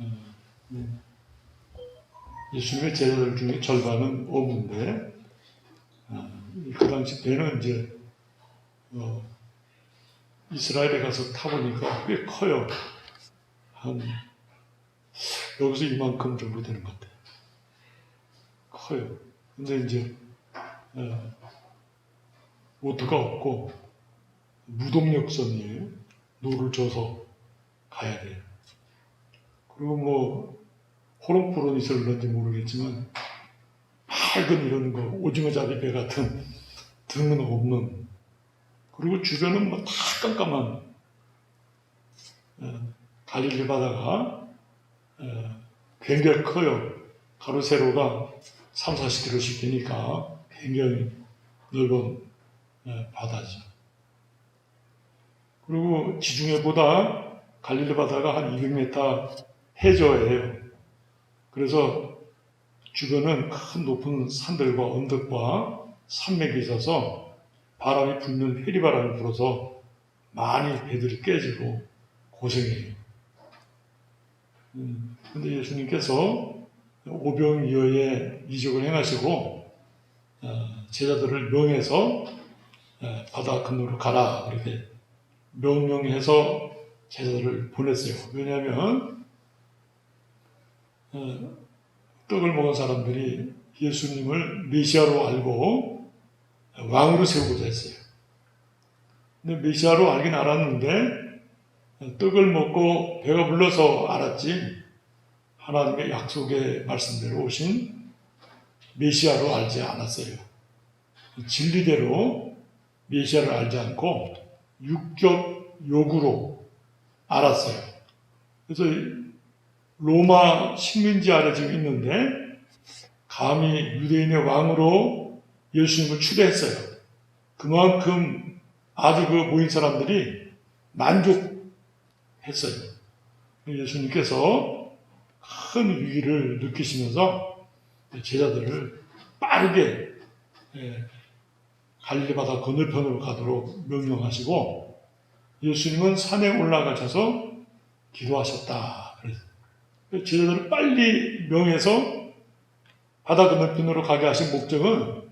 어, 네. 예수님의 제자들 중에 절반은 어부인데 어, 그 당시 배는 이제 어, 이스라엘에 가서 타보니까 꽤 커요. 한 여기서 이만큼 정도 되는 것 같아요. 커요. 근데 이제 어, 모터가 없고 무동력선이에요. 노를 져서 가야 돼요. 그리고 뭐 호롱포론 있을런지 모르겠지만 밝은 이런 거 오징어 잡이 배 같은 등은 없는 그리고 주변은 뭐 다 깜깜한 어, 갈릴리 바다가 어, 굉장히 커요. 가로 세로가 3, 40km씩 되니까 굉장히 넓은 어, 바다죠. 그리고 지중해보다 갈릴리 바다가 한 200m 해저예요. 그래서 주변은 큰 높은 산들과 언덕과 산맥이 있어서 바람이 불면 해리바람이 불어서 많이 배들이 깨지고 고생해요. 음, 근데 예수님께서 오병이어의 이적을 행하시고 어, 제자들을 명해서 어, 바다 건너로 가라 그렇게 명령해서 제자들을 보냈어요. 왜냐하면 어, 떡을 먹은 사람들이 예수님을 메시아로 알고 왕으로 세우고자 했어요. 근데 메시아로 알긴 알았는데 떡을 먹고 배가 불러서 알았지 하나님의 약속의 말씀대로 오신 메시아로 알지 않았어요. 진리대로 메시아를 알지 않고 육적 요구로 알았어요. 그래서 로마 식민지 아래 지금 있는데 감히 유대인의 왕으로 예수님을 추대했어요. 그만큼 아주 그 모인 사람들이 만족했어요. 예수님께서 큰 위기를 느끼시면서 제자들을 빠르게 예, 갈릴리 바다 건너편으로 가도록 명령하시고 예수님은 산에 올라가셔서 기도하셨다. 그래서 제자들을 빨리 명해서 바다 건너편으로 가게 하신 목적은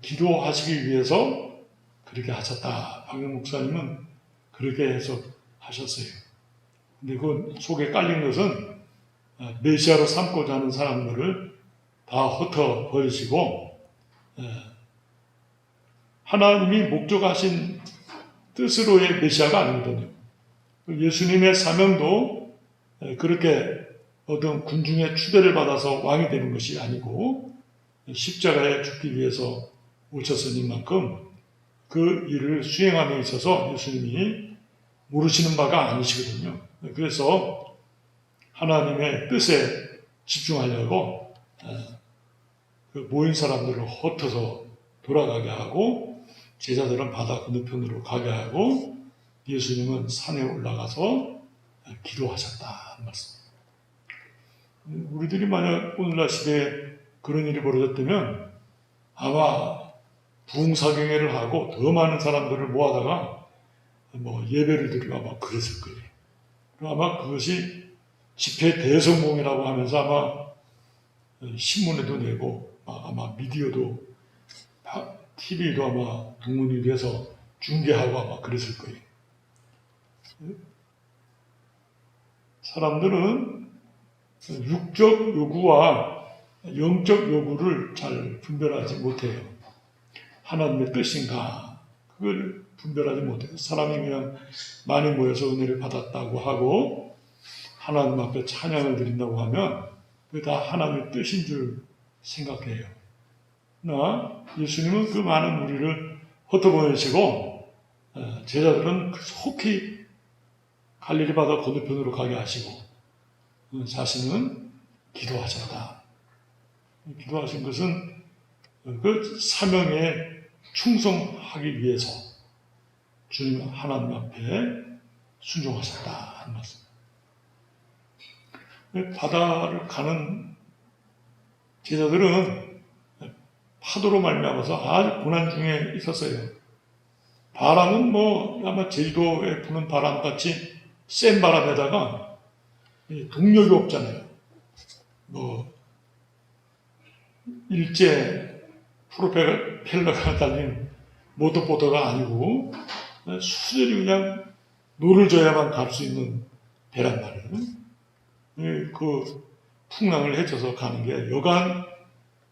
기도하시기 위해서 그렇게 하셨다. 박영 목사님은 그렇게 해서 하셨어요. 근데 그 속에 깔린 것은 메시아로 삼고자 하는 사람들을 다 흩어 버리시고 하나님이 목적하신 뜻으로의 메시아가 아니거든요. 예수님의 사명도 그렇게 어떤 군중의 추대를 받아서 왕이 되는 것이 아니고 십자가에 죽기 위해서 오셨으니 만큼 그 일을 수행함에 있어서 예수님이 모르시는 바가 아니시거든요. 그래서 하나님의 뜻에 집중하려고 그 모인 사람들을 흩어서 돌아가게 하고 제자들은 바다 건너편으로 가게 하고 예수님은 산에 올라가서 기도하셨다는 말씀. 우리들이 만약 오늘날 시대에 그런 일이 벌어졌다면 아마 부흥사경회를 하고 더 많은 사람들을 모아다가 뭐 예배를 드리고 아마 그랬을 거예요. 아마 그것이 집회 대성공이라고 하면서 아마 신문에도 내고 아마 미디어도 TV도 아마 동문이 돼서 중계하고 아마 그랬을 거예요. 사람들은 육적 요구와 영적 요구를 잘 분별하지 못해요. 하나님의 뜻인가? 그걸 분별하지 못해요. 사람이 그냥 많이 모여서 은혜를 받았다고 하고 하나님 앞에 찬양을 드린다고 하면 그게 다 하나님의 뜻인 줄 생각해요. 나 예수님은 그 많은 무리를 흩어보내시고 제자들은 속히 갈릴리 바다 건너편으로 가게 하시고 자신은 기도하셨다. 기도하신 것은 그 사명에 충성하기 위해서 주님 하나님 앞에 순종하셨다 하는 말씀. 바다를 가는 제자들은 파도로 말미암아서 아주 고난 중에 있었어요. 바람은 뭐 아마 제주도에 부는 바람 같이 센 바람에다가 이 동력이 없잖아요. 뭐 일제 프로펠러가 달린 모터보트가 아니고 수절이 그냥 노를 져야만 갈 수 있는 배란 말이에요. 예, 그 풍랑을 헤쳐서 가는 게 여간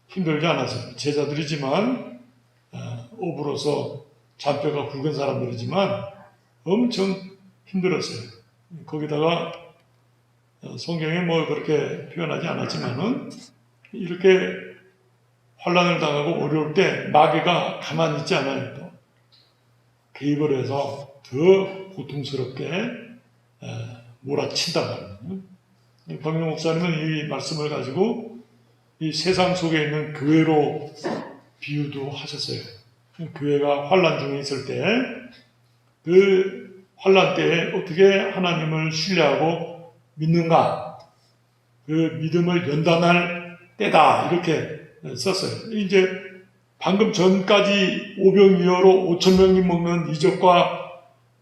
힘들지 않았어요. 제자들이지만 어, 오브로서 잔뼈가 굵은 사람들이지만 엄청 힘들었어요. 거기다가 어, 성경에 뭐 그렇게 표현하지 않았지만은 이렇게 환란을 당하고 어려울 때 마귀가 가만히 있지 않아요. 또 개입을 해서 더 고통스럽게 에, 몰아친단 말이에요. 박명 목사님은 이 말씀을 가지고 이 세상 속에 있는 교회로 비유도 하셨어요. 교회가 환란 중에 있을 때 그 환란 때에 어떻게 하나님을 신뢰하고 믿는가 그 믿음을 연단할 때다 이렇게 썼어요. 이제 방금 전까지 오병이어로 5천 명이 먹는 이적과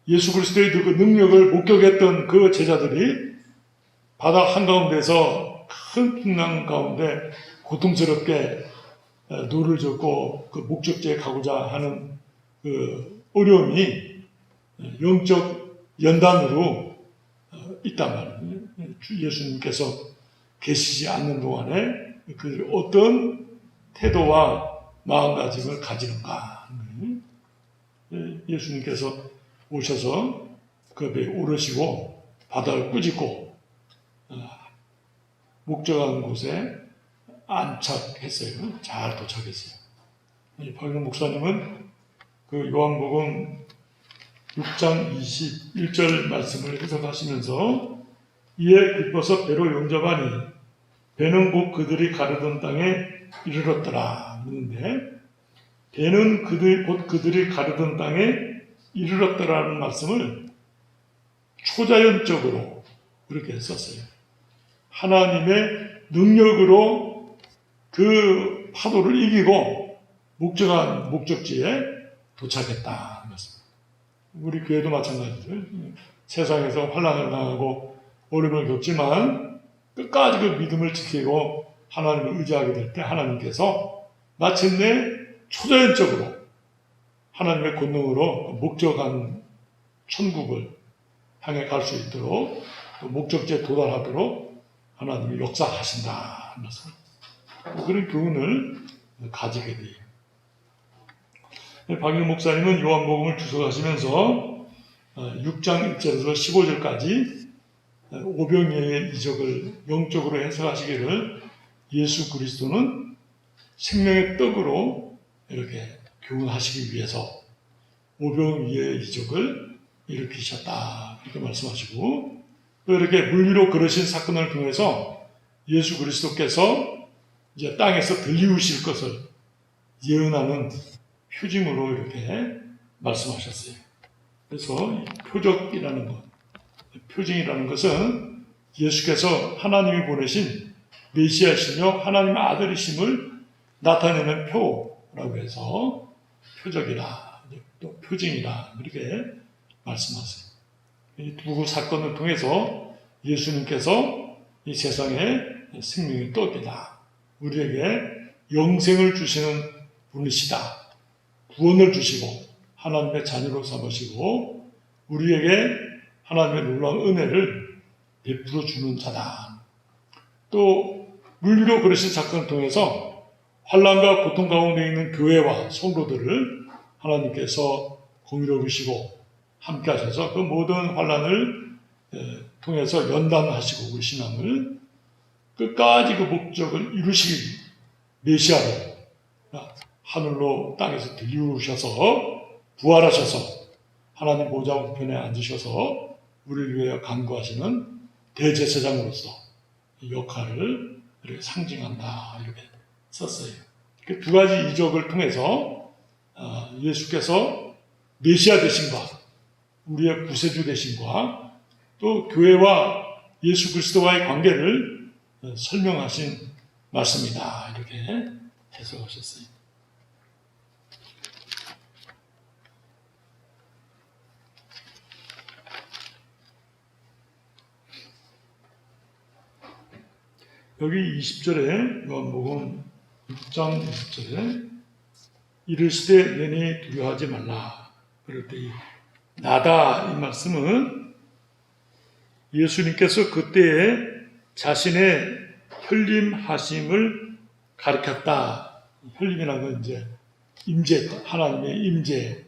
예수 그리스도의 그 능력을 목격했던 그 제자들이 바다 한가운데서 큰 풍랑 가운데 고통스럽게 노를 젓고 그 목적지에 가고자 하는 그 어려움이 영적 연단으로 있단 말이에요. 주 예수님께서 계시지 않는 동안에 그 어떤 태도와 마음가짐을 가지는가. 예수님께서 오셔서 그 배에 오르시고 바다를 꾸짖고 목적한 곳에 안착했어요. 잘 도착했어요. 박영 목사님은 그 요한복음 6장 21절 말씀을 해석하시면서 이에 기뻐서 배로 용접하니 배는 곧 그들이 가르던 땅에 이르렀더라 하는데 배는 그들 곧 그들이 가르던 땅에 이르렀더라는 말씀을 초자연적으로 그렇게 썼어요. 하나님의 능력으로 그 파도를 이기고 목적한 목적지에 도착했다. 우리 교회도 마찬가지죠. 세상에서 환란을 당하고 어려움을 겪지만 끝까지 그 믿음을 지키고 하나님을 의지하게 될 때 하나님께서 마침내 초자연적으로 하나님의 권능으로 목적한 천국을 향해 갈 수 있도록 또 목적지에 도달하도록 하나님이 역사하신다 하면서 그런 교훈을 가지게 돼요. 박윤 목사님은 요한복음을 주석하시면서 6장 1절에서 15절까지 오병이의 이적을 영적으로 해석하시기를 예수 그리스도는 생명의 떡으로 이렇게 교훈하시기 위해서 오병이의 이적을 일으키셨다. 이렇게 말씀하시고 또 이렇게 물리로 그러신 사건을 통해서 예수 그리스도께서 이제 땅에서 들리우실 것을 예언하는 표징으로 이렇게 말씀하셨어요. 그래서 표적이라는 것, 표징이라는 것은 예수께서 하나님이 보내신 메시아시며 하나님의 아들이심을 나타내는 표라고 해서 표적이라 또 표징이라 이렇게 말씀하세요. 이 두 사건을 통해서 예수님께서 이 세상에 생명의 떡이다. 우리에게 영생을 주시는 분이시다. 구원을 주시고 하나님의 자녀로 삼으시고 우리에게 하나님의 놀라운 은혜를 베풀어 주는 자다. 또 물리로 그러신 사건을 통해서 환란과 고통 가운데 있는 교회와 성도들을 하나님께서 공유로우시고 함께 하셔서 그 모든 환란을 통해서 연단하시고 우리 신앙을 끝까지 그 목적을 이루시기 메시아로 하늘로 땅에서 들이우셔서 부활하셔서 하나님 보좌 우편에 앉으셔서 우리를 위하여 간구하시는 대제사장으로서 역할을 이렇게 상징한다 이렇게 썼어요. 그두 가지 이적을 통해서 예수께서 메시아 되신과 우리의 구세주 되신과 또 교회와 예수 그리스도와의 관계를 설명하신 말씀이다 이렇게 해석하셨어요. 여기 20절에 요한복음 6장 20절에 이르시되 너니 두려워하지 말라. 그럴 때이 나다 이 말씀은 예수님께서 그때에 자신의 흘림하심을 가르쳤다. 흘림이라는 건 이제 임재, 하나님의 임재,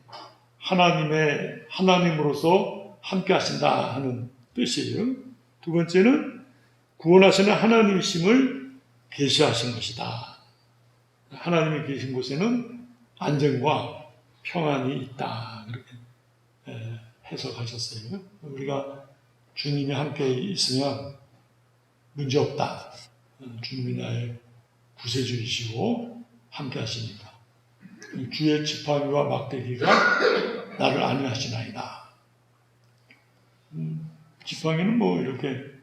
하나님의 하나님으로서 함께 하신다 하는 뜻이에요. 두 번째는 구원하시는 하나님이심을 계시하신 것이다. 하나님이 계신 곳에는 안정과 평안이 있다. 그렇게 에, 해석하셨어요. 우리가 주님이 함께 있으면 문제 없다. 어, 주님이 나의 구세주이시고 함께 하시니까. 주의 지팡이와 막대기가 나를 안위하시나이다. 음, 지팡이는 뭐 이렇게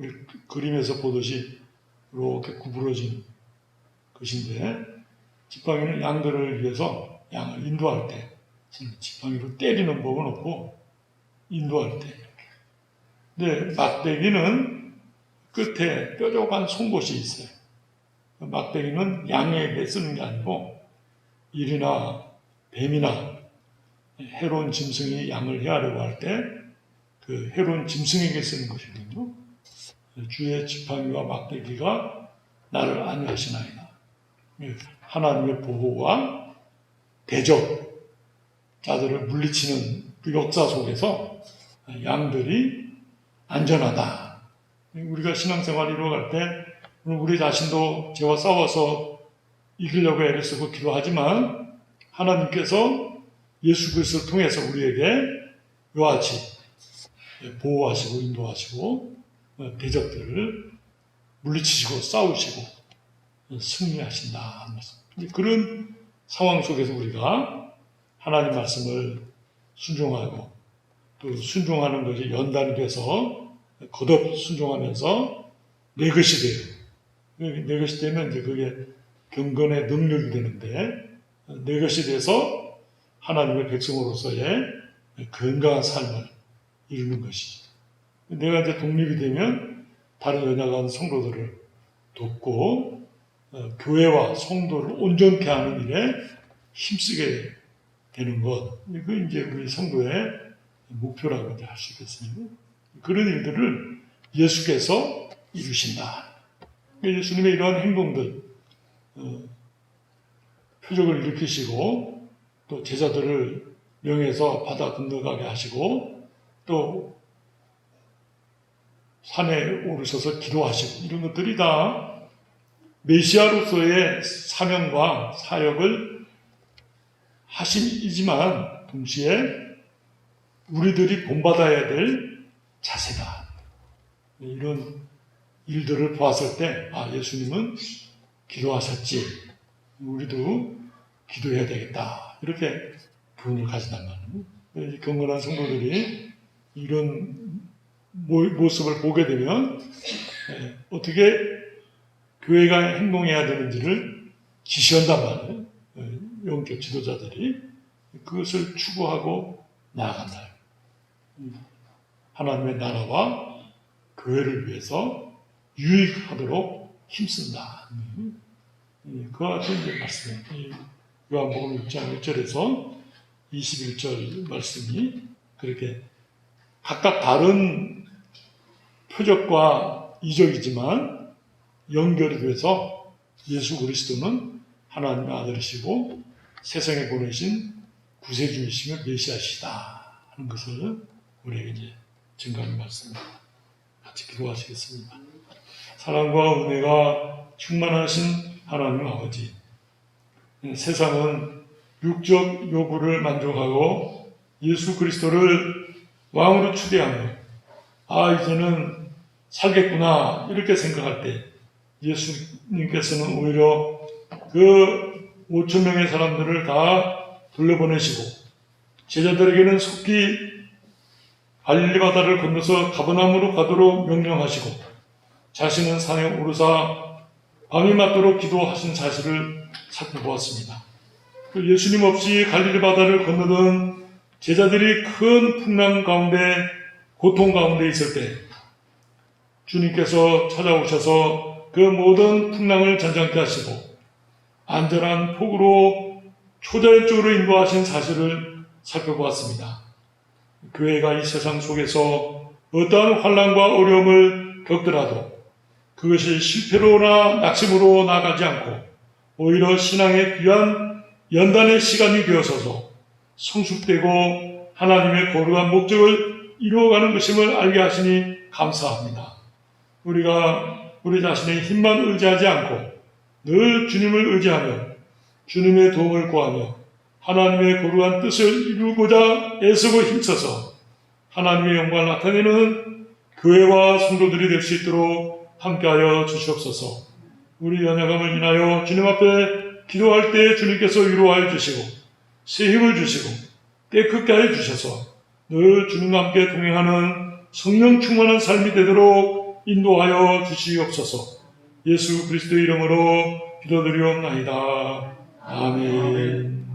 우리 그- 그림에서 보듯이 이렇게 구부러진 것인데 지팡이는 양들을 위해서 양을 인도할 때 지팡이로 때리는 법은 없고 인도할 때 이렇게. 근데 막대기는 끝에 뾰족한 송곳이 있어요. 막대기는 양에게 쓰는 게 아니고 일이나 뱀이나 해로운 짐승이 양을 헤아려고 할 때 그 해로운 짐승에게 쓰는 것이거든요. 주의 지팡이와 막대기가 나를 안위하시나이다. 하나님의 보호와 대적 자들을 물리치는 그 역사 속에서 양들이 안전하다. 우리가 신앙생활 이루어갈 때 우리 자신도 죄와 싸워서 이기려고 애를 쓰고 기도하지만 하나님께서 예수 그리스도를 통해서 우리에게 같이 보호하시고 인도하시고 어, 대적들을 물리치시고 싸우시고 승리하신다 하는 말씀. 그런 상황 속에서 우리가 하나님 말씀을 순종하고 또 순종하는 것이 연단이 돼서 거듭 순종하면서 내 것이 돼요. 내 것이 되면 이제 그게 경건의 능력이 되는데 내 것이 돼서 하나님의 백성으로서의 건강한 삶을 이루는 것이죠. 내가 이제 독립이 되면 다른 연약한 성도들을 돕고 어, 교회와 성도를 온전케 하는 일에 힘쓰게 되는 것. 그 이제 우리 성도의 목표라고 할수 있겠습니다. 그런 일들을 예수께서 이루신다. 예수님의 이러한 행동들, 어, 표적을 일으키시고 또 제자들을 명해서 바다 건너가게 하시고 또 산에 오르셔서 기도하시고 이런 것들이 다 메시아로서의 사명과 사역을 하심이지만 동시에 우리들이 본받아야 될 자세다. 이런 일들을 보았을 때, 아, 예수님은 기도하셨지. 우리도 기도해야 되겠다. 이렇게 교훈을 가진단 말이에요. 이 경건한 성도들이 이런 모- 모습을 보게 되면 예, 어떻게 교회가 행동해야 되는지를 지시한단 말이에요. 예, 영적 지도자들이 그것을 추구하고 나아간다. 음, 하나님의 나라와 교회를 위해서 유익하도록 힘쓴다. 그와 같은. 이 요한복음 6장 1절에서 21절 말씀이 그렇게 각각 다른 표적과 이적이지만 연결이 돼서 예수 그리스도는 하나님의 아들이시고 세상에 보내신 구세주이시며 메시아시다 하는 것을 우리에게 이제 증거하는 말씀입니다. 같이 기도하시겠습니다. 사랑과 은혜가 충만하신 하나님 아버지 세상은 육적 요구를 만족하고 예수 그리스도를 왕으로 추대하며 아 이제는 살겠구나 이렇게 생각할 때 예수님께서는 오히려 그 5천 명의 사람들을 다 돌려보내시고 제자들에게는 속히 갈릴리 바다를 건너서 가버나움으로 가도록 명령하시고 자신은 산에 오르사 밤이 맞도록 기도하신 사실을 살펴보았습니다. 그 예수님 없이 갈릴리 바다를 건너던 제자들이 큰 풍랑 가운데 고통 가운데 있을 때 주님께서 찾아오셔서 그 모든 풍랑을 잔잔케 하시고 안전한 폭우로 초자연적으로 인도하신 사실을 살펴보았습니다. 교회가 이 세상 속에서 어떠한 환란과 어려움을 겪더라도 그것이 실패로나 낙심으로 나가지 않고 오히려 신앙의 귀한 연단의 시간이 되어서서 성숙되고 하나님의 거룩한 목적을 이루어가는 것임을 알게 하시니 감사합니다. 우리가 우리 자신의 힘만 의지하지 않고 늘 주님을 의지하며 주님의 도움을 구하며 하나님의 거룩한 뜻을 이루고자 애쓰고 힘써서 하나님의 영광을 나타내는 교회와 성도들이 될 수 있도록 함께하여 주시옵소서. 우리 연약함을 인하여 주님 앞에 기도할 때 주님께서 위로하여 주시고 새 힘을 주시고 깨끗게 하여 주셔서 늘 주님과 함께 동행하는 성령 충만한 삶이 되도록 인도하여 주시옵소서. 예수 그리스도의 이름으로 기도드리옵나이다. 아멘.